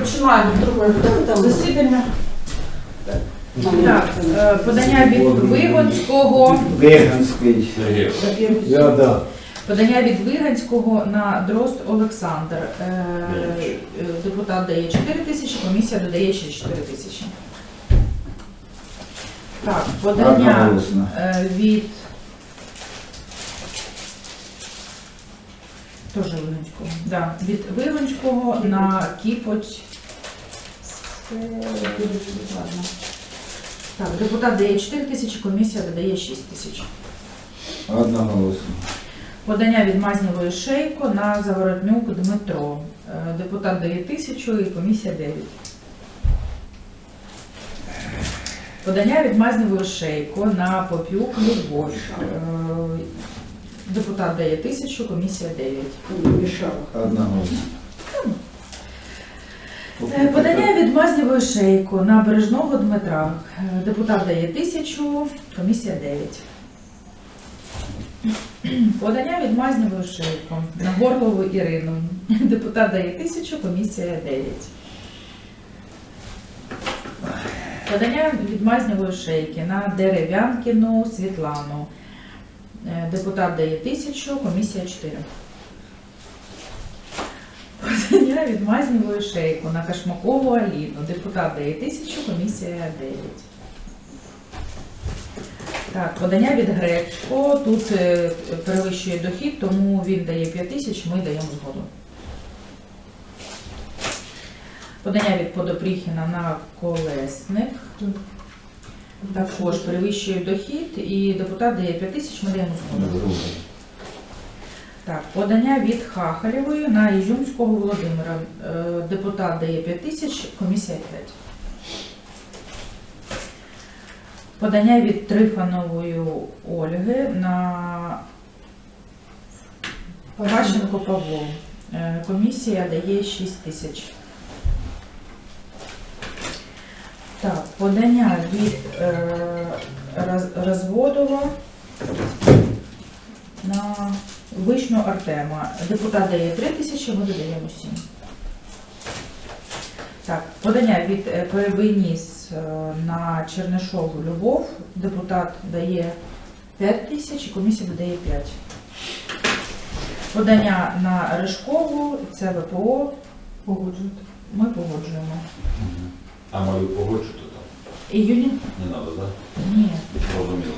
Починаємо друге засідання. Так, е, подання від. Я, да. подання від Виганського на Дрозд Олександр. Е, е, Депутат дає 4 тисячі, комісія додає ще 4 тисячі. Так, подання Одноголосно. е, від Теж Виганського. Да, від Виганського на Кіпоть. Це ладно. Так, депутат дає 4 тисячі, комісія додає 6 тисяч. Одноголосно. Подання від Мазнєвої Шейко на Заворотнюк Дмитро. Е, Депутат дає тисячу і комісія 9. Подання від Мазнєвої Шейко на Попюк Любов. Е, Депутат дає тисячу, комісія 9. Одноголосно. Е, Подання від Мазнєвої Шейко на Бережного Дмитра. Депутат дає тисячу, комісія 9. Подання від Мазнєвої Шейко на Горлову Ірину. Депутат дає тисячу, комісія 9. Подання від Мазнєвої Шейки на Дерев'янкіну Світлану. Е, Депутат дає тисячу, комісія 4. Подання від Мазнєвої Шейку на Кашмакову Аліну. Депутат дає тисячу, комісія 9. Так, подання від Гречко. Тут е, перевищує дохід, тому він дає 5 тисяч, ми даємо згоду. Подання від Подопріхіна на Колесник. Також перевищує дохід і депутат дає 5 тисяч, ми даємо згоду. Так, подання від Хахалєвої на Ізюмського Володимира. Е, Депутат дає 5 тисяч, комісія 5. Подання від Трифанової Ольги на Пащенко Павло. Е, Комісія дає 6 тисяч. Так, подання від е, Розводова на Вишню Артема. Депутат дає 3 тисячі, ми додаємо 7. Так, подання від е, Перебийніс е, на Чернишову Любов. Депутат дає 5 тисяч, комісія додає 5. Подання на Ришкову, це ВПО. Погоджуєте. Ми погоджуємо. А мою погоджу Юні? Не надо, да? Ні. Зрозуміло.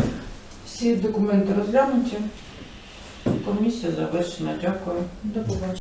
Всі документи розглянуті. Комісія завершена. Дякую. До побачення.